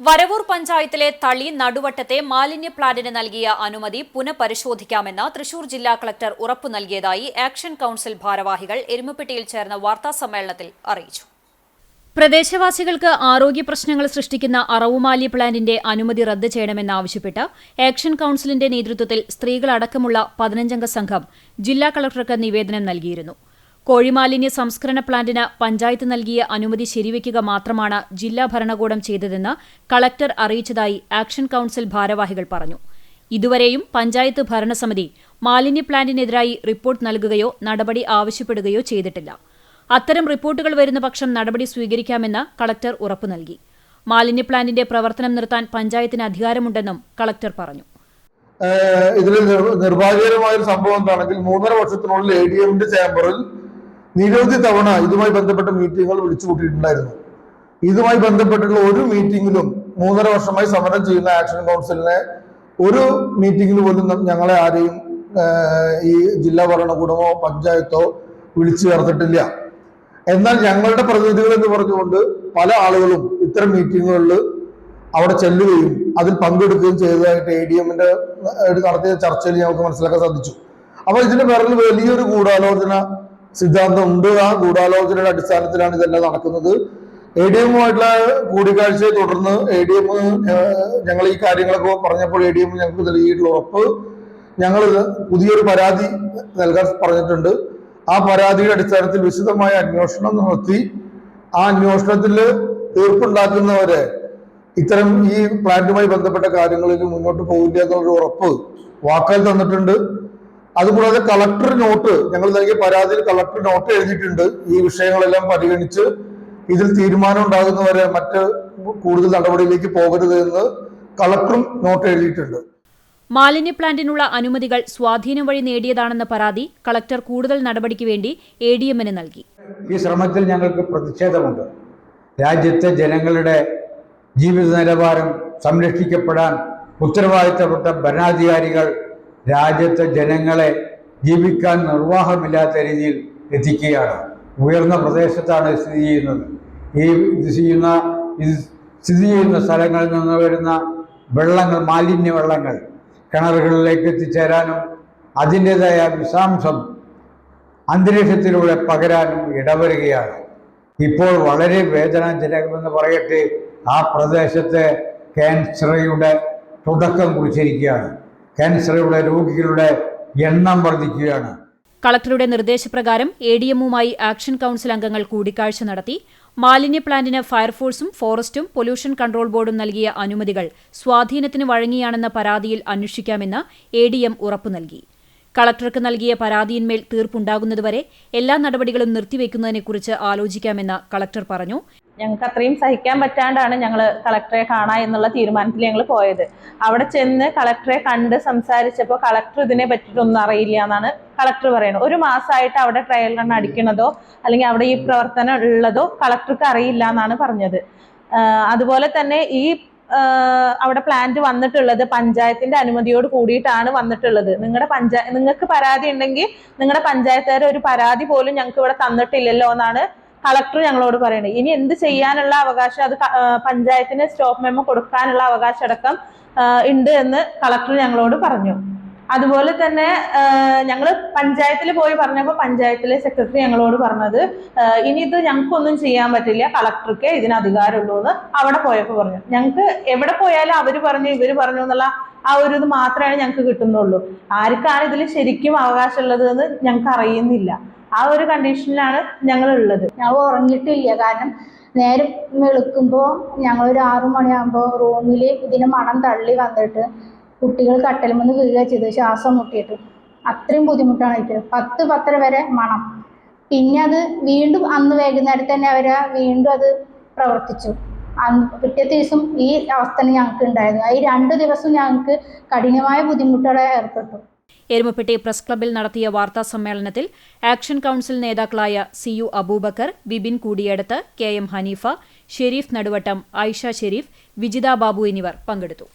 വരവൂർ പഞ്ചായത്തിലെ തളി നടുവട്ടത്തെ മാലിന്യ പ്ലാന്റിന് നൽകിയ അനുമതി പുനഃപരിശോധിക്കാമെന്ന് തൃശൂർ ജില്ലാ കളക്ടർ ഉറപ്പു നൽകിയതായി ആക്ഷൻ കൌൺസിൽ ഭാരവാഹികൾ എരുമപ്പെട്ടിയിൽ ചേർന്ന വാർത്താസമ്മേളനത്തിൽ അറിയിച്ചു. പ്രദേശവാസികൾക്ക് ആരോഗ്യ പ്രശ്നങ്ങൾ സൃഷ്ടിക്കുന്ന അറവുമാലി പ്ലാന്റിന്റെ അനുമതി റദ്ദ് ചെയ്യണമെന്നാവശ്യപ്പെട്ട് ആക്ഷൻ കൌൺസിലിന്റെ നേതൃത്വത്തിൽ സ്ത്രീകളടക്കമുള്ള പതിനഞ്ചംഗ സംഘം ജില്ലാ കളക്ടർക്ക് നിവേദനം നൽകിയിരുന്നു. കോഴിമാലിന്യ സംസ്കരണ പ്ലാന്റിന് പഞ്ചായത്ത് നൽകിയ അനുമതി ശരിവയ്ക്കുക മാത്രമാണ് ജില്ലാ ഭരണകൂടം ചെയ്തതെന്ന് കളക്ടർ അറിയിച്ചതായി ആക്ഷൻ കൌൺസിൽ ഭാരവാഹികൾ പറഞ്ഞു. ഇതുവരെയും പഞ്ചായത്ത് ഭരണസമിതി മാലിന്യ പ്ലാന്റിനെതിരായി റിപ്പോർട്ട് നൽകുകയോ നടപടി ആവശ്യപ്പെടുകയോ ചെയ്തിട്ടില്ല. അത്തരം റിപ്പോർട്ടുകൾ വരുന്ന പക്ഷം നടപടി സ്വീകരിക്കാമെന്ന് കളക്ടർ ഉറപ്പു നൽകി. മാലിന്യ പ്ലാന്റിന്റെ പ്രവർത്തനം നിർത്താൻ പഞ്ചായത്തിന് അധികാരമുണ്ടെന്നും കളക്ടർ പറഞ്ഞു. ഇതിൽ നിർഭാഗ്യകരമായ ഒരു സംഭവം എന്താണെങ്കിൽ മൂന്നര വർഷത്തിനുള്ളിൽ എ ഡി എമ്മിന്റെ ചേംബറിൽ നിരവധി തവണ ഇതുമായി ബന്ധപ്പെട്ട മീറ്റിങ്ങുകൾ വിളിച്ചു കൂട്ടിയിട്ടുണ്ടായിരുന്നു. ഇതുമായി ബന്ധപ്പെട്ടുള്ള ഒരു മീറ്റിംഗിലും മൂന്നര വർഷമായി സമരം ചെയ്യുന്ന ആക്ഷൻ കൗൺസിലിനെ ഒരു മീറ്റിംഗിൽ പോലും ഞങ്ങളെ ആരെയും ഈ ജില്ലാ ഭരണകൂടമോ പഞ്ചായത്തോ വിളിച്ചു ചേർത്തിട്ടില്ല. എന്നാൽ ഞങ്ങളുടെ പ്രതിനിധികൾ എന്ന് പറഞ്ഞുകൊണ്ട് പല ആളുകളും ഇത്തരം മീറ്റിങ്ങുകളിൽ അവിടെ ചെല്ലുകയും അതിൽ പങ്കെടുക്കുകയും ചെയ്തതായിട്ട് എ ഡി എമ്മിന്റെ നടത്തിയ ചർച്ചയിൽ ഞങ്ങൾക്ക് മനസ്സിലാക്കാൻ സാധിച്ചു. അപ്പോൾ ഇതിന് പിറകിൽ വലിയൊരു ഗൂഢാലോചന സിദ്ധാന്തം ഉണ്ട്. ആ ഗൂഢാലോചനയുടെ അടിസ്ഥാനത്തിലാണ് ഇതെല്ലാം നടക്കുന്നത്. എ ഡി എമ്മുമായിട്ടുള്ള കൂടിക്കാഴ്ചയെ തുടർന്ന് എ ഡി എം ഞങ്ങൾ ഈ കാര്യങ്ങളൊക്കെ പറഞ്ഞപ്പോൾ എ ഡി എം ഞങ്ങൾക്ക് നൽകിയിട്ടുള്ള ഉറപ്പ് ഞങ്ങൾ പുതിയൊരു പരാതി നൽകാൻ പറഞ്ഞിട്ടുണ്ട്. ആ പരാതിയുടെ അടിസ്ഥാനത്തിൽ വിശദമായ അന്വേഷണം നടത്തി. ആ അന്വേഷണത്തിൽ തീർപ്പുണ്ടാക്കുന്നവരെ ഇത്തരം ഈ പ്ലാന്റുമായി ബന്ധപ്പെട്ട കാര്യങ്ങളിൽ മുന്നോട്ട് പോകില്ല എന്നുള്ളൊരു ഉറപ്പ് വാക്കാൽ തന്നിട്ടുണ്ട്. അതുകൂടാതെ കളക്ടർ നോട്ട് ഞങ്ങൾ നൽകിയ പരാതിയിൽ കളക്ടർ നോട്ട് എഴുതിയിട്ടുണ്ട്. ഈ വിഷയങ്ങളെല്ലാം പരിഗണിച്ച് ഇതിൽ തീരുമാനം ഉണ്ടാകുന്നവരെ മറ്റ് കൂടുതൽ നടപടിയിലേക്ക് പോകരുത് എന്ന് കളക്ടറും നോട്ട് എഴുതിയിട്ടുണ്ട്. മാലിന്യ പ്ലാന്റിനുള്ള അനുമതികൾ സ്വാധീനം വഴി നേടിയതാണെന്ന പരാതി കളക്ടർ കൂടുതൽ നടപടിക്ക് വേണ്ടി എ ഡി എമ്മിന് നൽകി. ഈ ശ്രമത്തിൽ ഞങ്ങൾക്ക് പ്രതിഷേധമുണ്ട്. രാജ്യത്തെ ജനങ്ങളുടെ ജീവിത നിലവാരം സംരക്ഷിക്കപ്പെടാൻ ഉത്തരവാദിത്തപ്പെട്ട ഭരണാധികാരികൾ രാജ്യത്തെ ജനങ്ങളെ ജീവിക്കാൻ നിർവാഹമില്ലാത്ത രീതിയിൽ എത്തിക്കുകയാണ്. ഉയർന്ന പ്രദേശത്താണ് സ്ഥിതി ചെയ്യുന്നത്. ഈ ഇത് ചെയ്യുന്ന ഇത് സ്ഥിതി ചെയ്യുന്ന സ്ഥലങ്ങളിൽ നിന്ന് വരുന്ന വെള്ളങ്ങൾ മാലിന്യ വെള്ളങ്ങൾ കിണറുകളിലേക്ക് എത്തിച്ചേരാനും അതിന്റെതായ വിഷാംശം അന്തരീക്ഷത്തിലൂടെ പകരാനും ഇടവരുകയാണ്. ഇപ്പോൾ വളരെ വേദനാജനകമെന്ന് പറയട്ടെ ആ പ്രദേശത്തെ ക്യാൻസറയുടെ തുടക്കം കുറിച്ചിരിക്കുകയാണ്. ക്യാൻസറുടെ രോഗികളുടെ എണ്ണം വർദ്ധിക്കുകയാണ്. കളക്ടറുടെ നിർദ്ദേശപ്രകാരം എ ഡി എമ്മുമായി ആക്ഷൻ കൌൺസിൽ അംഗങ്ങൾ കൂടിക്കാഴ്ച നടത്തി. മാലിന്യ പ്ലാന്റിന് ഫയർഫോഴ്സും ഫോറസ്റ്റും പൊല്യൂഷൻ കൺട്രോൾ ബോർഡും നൽകിയ അനുമതികൾ സ്വാധീനത്തിന് വഴങ്ങിയാണെന്ന പരാതിയിൽ അന്വേഷിക്കാമെന്ന് എ ഡി എം ഉറപ്പു നൽകി. കളക്ടർക്ക് നൽകിയ പരാതിയിന്മേൽ തീർപ്പുണ്ടാകുന്നതുവരെ എല്ലാ നടപടികളും നിർത്തിവെക്കുന്നതിനെക്കുറിച്ച് ആലോചിക്കാമെന്ന് കളക്ടർ പറഞ്ഞു. ഞങ്ങൾക്ക് അത്രയും സഹിക്കാൻ പറ്റാണ്ടാണ് ഞങ്ങൾ കളക്ടറെ കാണാ എന്നുള്ള തീരുമാനത്തിൽ ഞങ്ങൾ പോയത്. അവിടെ ചെന്ന് കളക്ടറെ കണ്ട് സംസാരിച്ചപ്പോൾ കളക്ടർ ഇതിനെ പറ്റിയിട്ടൊന്നും അറിയില്ല എന്നാണ് കളക്ടർ പറയുന്നത്. ഒരു മാസമായിട്ട് അവിടെ ട്രയൽ റൺ അടിക്കണതോ അല്ലെങ്കിൽ അവിടെ ഈ പ്രവർത്തനം ഉള്ളതോ കളക്ടർക്ക് അറിയില്ല എന്നാണ് പറഞ്ഞത്. അതുപോലെ തന്നെ ഈ അവിടെ പ്ലാന്റ് വന്നിട്ടുള്ളത് പഞ്ചായത്തിന്റെ അനുമതിയോട് കൂടിയിട്ടാണ് വന്നിട്ടുള്ളത്. നിങ്ങളുടെ പഞ്ചായ നിങ്ങൾക്ക് പരാതി ഉണ്ടെങ്കിൽ നിങ്ങളുടെ പഞ്ചായത്തുകാർ ഒരു പരാതി പോലും ഞങ്ങൾക്ക് ഇവിടെ തന്നിട്ടില്ലല്ലോ എന്നാണ് കളക്ടർ ഞങ്ങളോട് പറയുന്നത് ഇനി എന്ത് ചെയ്യാനുള്ള അവകാശം അത് പഞ്ചായത്തിന് സ്റ്റോപ്പ് മെമ്മോ കൊടുക്കാനുള്ള അവകാശം അടക്കം ഉണ്ട് എന്ന് കളക്ടർ ഞങ്ങളോട് പറഞ്ഞു. അതുപോലെ തന്നെ ഞങ്ങൾ പഞ്ചായത്തിൽ പോയി പറഞ്ഞപ്പോൾ പഞ്ചായത്തിലെ സെക്രട്ടറി ഞങ്ങളോട് പറഞ്ഞത് ഇനി ഇത് ഞങ്ങൾക്കൊന്നും ചെയ്യാൻ പറ്റില്ല കളക്ടർക്ക് ഇതിന് അധികാരമുള്ളൂ എന്ന് അവിടെ പോയപ്പോൾ പറഞ്ഞു. ഞങ്ങൾക്ക് എവിടെ പോയാലും അവർ പറഞ്ഞു ഇവർ പറഞ്ഞു എന്നുള്ള ആ ഒരു ഇത് മാത്രമേ ഞങ്ങൾക്ക് കിട്ടുന്നുള്ളൂ. ആർക്കാണ് ഇതിൽ ശരിക്കും അവകാശമുള്ളത് എന്ന് ഞങ്ങൾക്ക് അറിയുന്നില്ല. ആ ഒരു കണ്ടീഷനിലാണ് ഞങ്ങൾ ഉള്ളത് ഞങ്ങൾ ഉറങ്ങിയിട്ടില്ല. കാരണം നേരം വെളുക്കുമ്പോൾ ഞങ്ങളൊരു ആറു മണിയാകുമ്പോൾ റൂമിൽ ഇതിന് മണം തള്ളി വന്നിട്ട് കുട്ടികൾ കട്ടലുമെന്ന് വീഴുക ചെയ്ത്. ശ്വാസം മുട്ടിയിട്ട്. അത്രയും ബുദ്ധിമുട്ടാണ് എനിക്ക്. പത്ത് പത്തര വരെ മണം. പിന്നെ അത് വീണ്ടും അന്ന് വൈകുന്നേരം തന്നെ അവർ വീണ്ടും അത് പ്രവർത്തിച്ചു. അന്ന് പിറ്റേ ദിവസം ഈ അവസ്ഥ ഞങ്ങൾക്ക് ഉണ്ടായിരുന്നു. ഈ രണ്ട് ദിവസം ഞങ്ങൾക്ക് കഠിനമായ ബുദ്ധിമുട്ടുകളെ ഏർപ്പെട്ടു. എരുമപ്പെട്ടി പ്രസ് ക്ലബ്ബിൽ നടത്തിയ വാർത്താ സമ്മേളനത്തിൽ ആക്ഷൻ കൌൺസിൽ നേതാക്കളായ സി യു അബൂബക്കർ വിപിൻ കൂടിയടത്ത് കെ എം ഹനീഫ ഷെരീഫ് നടുവട്ടം ആയിഷ ഷെരീഫ് വിജിതാ ബാബു എന്നിവർ പങ്കെടുത്തു.